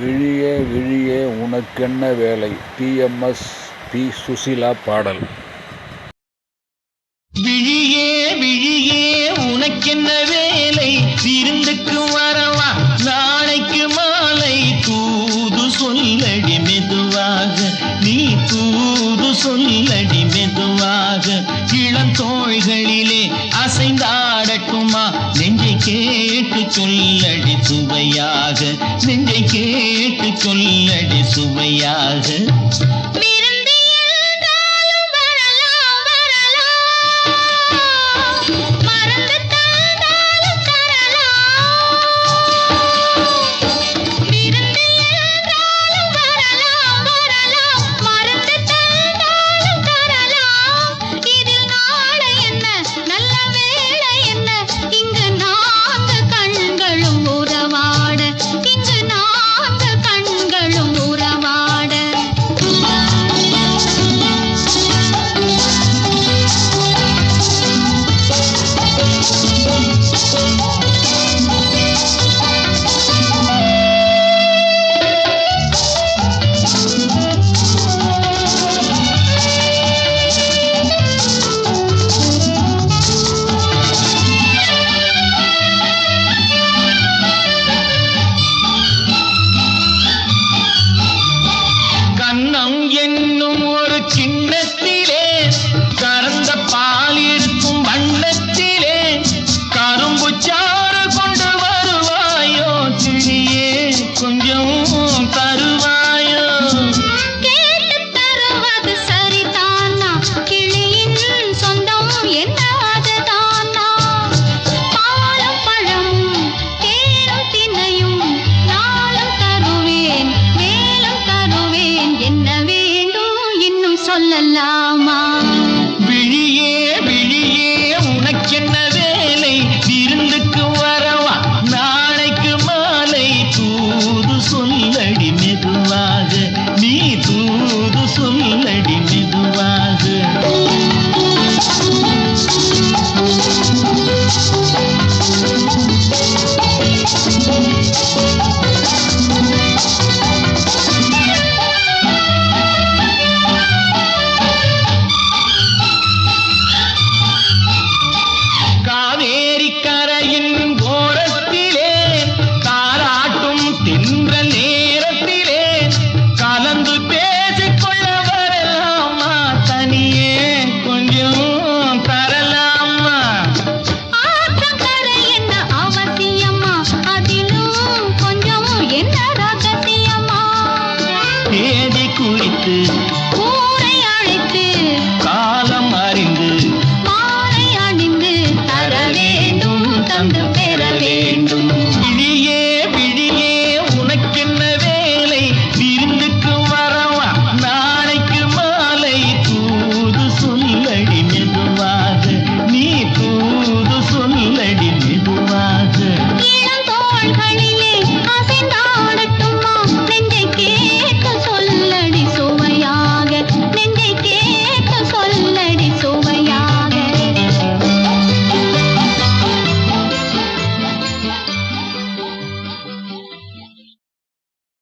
விழியே விழியே உனக்கென்ன வேலை? TMS B. சுசிலா பாடல். விழியே விழியே உனக்கென்ன சுவையாக. நெஞ்சை கேட்டு சொல்லடி சுவையாக. நிலா